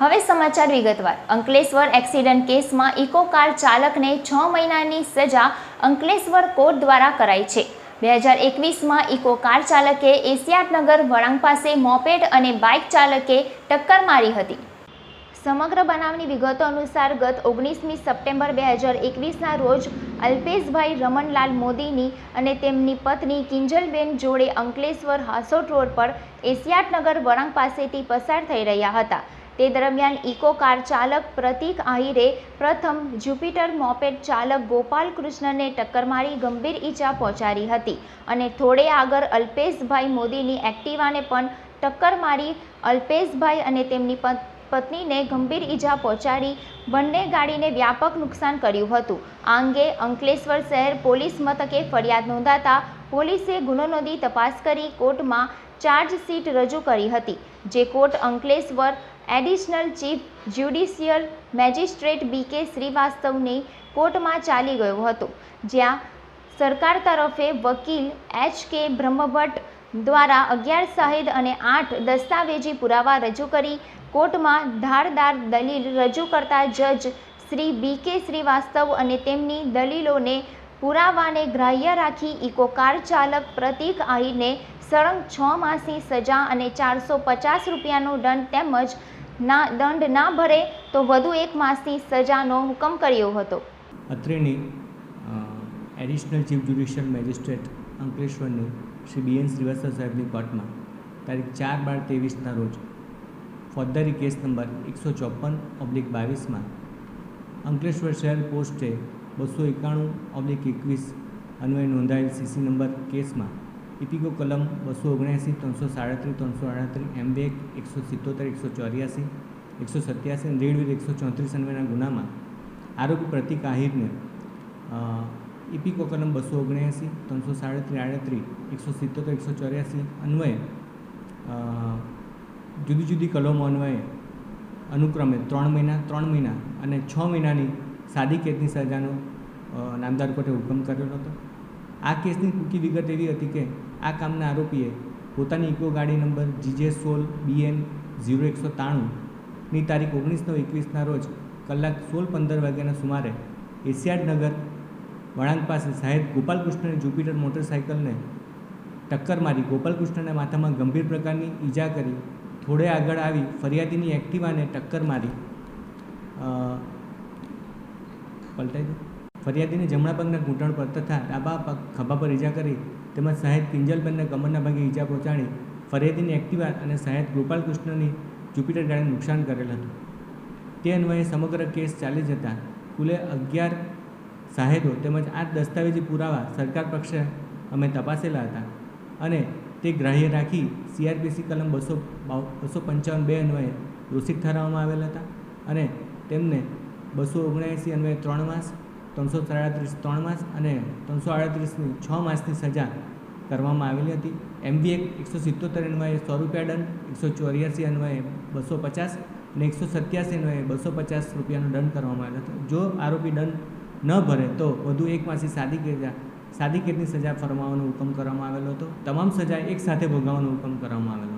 હવે સમાચાર વિગતવાર. અંકલેશ્વર એક્સિડન્ટ કેસમાં ઇકો કાર ચાલકને છ મહિનાની સજા અંકલેશ્વર કોર્ટ દ્વારા કરાઈ છે. બે હજાર એકવીસમાં ઇકો કાર ચાલકે એશિયાટનગર વળાંક પાસે મોપેડ અને બાઇક ચાલકે ટક્કર મારી હતી. સમગ્ર બનાવની વિગતો અનુસાર ગત ઓગણીસમી સપ્ટેમ્બર બે હજાર એકવીસના રોજ અલ્પેશભાઈ રમણલાલ મોદીની અને તેમની પત્ની કિંજલબેન જોડે અંકલેશ્વર હાસોટ રોડ પર એશિયાટનગર વળાંક પાસેથી પસાર થઈ રહ્યા હતા. તે દરમિયાન ઇકો કાર ચાલક પ્રતિક આહિરે પ્રથમ જ્યુપિટર મોપેડ ચાલક ગોપાલ કૃષ્ણને ટક્કર મારી ગંભીર ઈજા પહોંચાડી હતી અને થોડે આગળ અલ્પેશભાઈ મોદીની એક્ટિવાને પણ ટક્કર મારી અલ્પેશભાઈ અને તેમની પત્નીને ગંભીર ઈજા પહોંચાડી બંને ગાડીને વ્યાપક નુકસાન કર્યું હતું. આ અંગે અંકલેશ્વર શહેર પોલીસ મથકે ફરિયાદ નોંધાતા પોલીસે ગુનો નોંધી તપાસ કરી કોર્ટમાં ચાર્જશીટ રજૂ કરી હતી. જે court Ankleshwar additional chief judicial magistrate B K શ્રીવાસ્તવની કોર્ટમાં ચાલી ગયો હતો, જ્યાં સરકાર તરફે વકીલ એચ કે બ્રહ્મભટ્ટ દ્વારા અગિયાર શાહિદ અને આઠ દસ્તાવેજી પુરાવા રજૂ કરી કોર્ટમાં ધારદાર દલીલ રજૂ કરતા જજ શ્રી બી કે શ્રીવાસ્તવ અને તેમની દલીલોને પુરાવાને ગ્રાહ્ય રાખી ઇકો કાર ચાલક પ્રતિક આહીને સળંગ છ માસની સજા અને ચારસો પચાસ રૂપિયાનો દંડ તેમજ ના, દંડ ના ભરે તો વધુ એક માસની સજાનો હુકમ કર્યો હતો. અત્રેની એડિશનલ ચીફ જ્યુડિશિયલ મેજિસ્ટ્રેટ અંકલેશ્વરની શ્રી બી એન શ્રીવાસ્તવ સાહેબની કોર્ટમાં તારીખ ચાર બાર ત્રેવીસના રોજ ફોજદારી કેસ નંબર એકસો ચોપન ઓબ્લિક બાવીસમાં અંકલેશ્વર શહેર પોસ્ટે બસો એકાણું ઓબ્લિક એકવીસ અન્વયે નોંધાયેલ સીસી નંબર કેસમાં ઇપિકો કલમ બસો ઓગણ્યાસી ત્રણસો સાડત્રીસ, ત્રણસો આડત્રીસ એમ બે એકસો સિત્તોતેર, એકસો ચોર્યાસી, એકસો સત્યાસી અને રેડવીર એકસો ચોત્રીસ અન્વયના ગુનામાં આરોપી પ્રતિક આહિરને ઇપિકો કલમ બસો ઓગણ્યાસી ત્રણસો સાડત્રીસ, આડત્રીસ, એકસો સિત્તોતેર, એકસો ચોર્યાસી અન્વયે જુદી જુદી કલમો અન્વયે અનુક્રમે ત્રણ મહિના ત્રણ મહિના અને છ મહિનાની સાદી કેદની સજાનો નામદાર કોર્ટે હુકમ કર્યો હતો. આ કેસની ટૂંકી વિગત એવી હતી કે આ કામના આરોપીએ પોતાની ઇકો ગાડી નંબર જીજે સોલ બીએન ઝીરો એકસો ત્રાણુંની તારીખ ઓગણીસ નવ એકવીસના રોજ કલાક સોળ પંદર વાગ્યાના સુમારે એશિયાડનગર વળાંક પાસે સાહેબ ગોપાલકૃષ્ણની જુપિટર મોટરસાઇકલને ટક્કર મારી ગોપાલકૃષ્ણના માથામાં ગંભીર પ્રકારની ઈજા કરી થોડે આગળ આવી ફરિયાદીની એક્ટિવાને ટક્કર મારી. પલટાઈ ફરિયાદીને જમણા પગના ઘૂંટણ પર તથા ડાબા પગ ખભા પર ઈજા કરી તેમજ સાહેબ કિંજલબેનને કમરના ભાગે ઈજા પહોંચાડી ફરિયાદીની એક્ટિવા અને સાહેબ ગોપાલકૃષ્ણની જુપિટર ગાડીને નુકસાન કરેલ હતું. તે અન્વયે સમગ્ર કેસ ચાલી જતા કુલે અગિયાર સાહેદો તેમજ આઠ દસ્તાવેજી પુરાવા સરકાર પક્ષે અમે તપાસેલા હતા અને તે ગ્રાહ્ય રાખી સીઆરપીસી કલમ બસો બસો પંચાવન બે અન્વયે દોષિત ઠરાવવામાં આવેલા હતા અને તેમને બસો ઓગણએંસી અન્વયે ત્રણ માસ ત્રણસો સાડત્રીસ ત્રણ માસ અને ત્રણસો આડત્રીસની છ માસની સજા કરવામાં આવેલી હતી. એમબી એક એકસો સિત્તોતેર અન્વયે સો રૂપિયા દંડ, એકસો ચોર્યાસી અન્વયે બસો પચાસ અને એકસો સત્યાસી અન્વયે બસો પચાસ રૂપિયાનો દંડ કરવામાં આવેલો હતો. જો આરોપી દંડ ન ભરે તો વધુ એક માસની સાદી કેદા સાદી કેદની સજા ફરમાવવાનો હુકમ કરવામાં આવેલો હતો. તમામ સજા એક સાથે ભોગવવાનો હુકમ કરવામાં આવેલો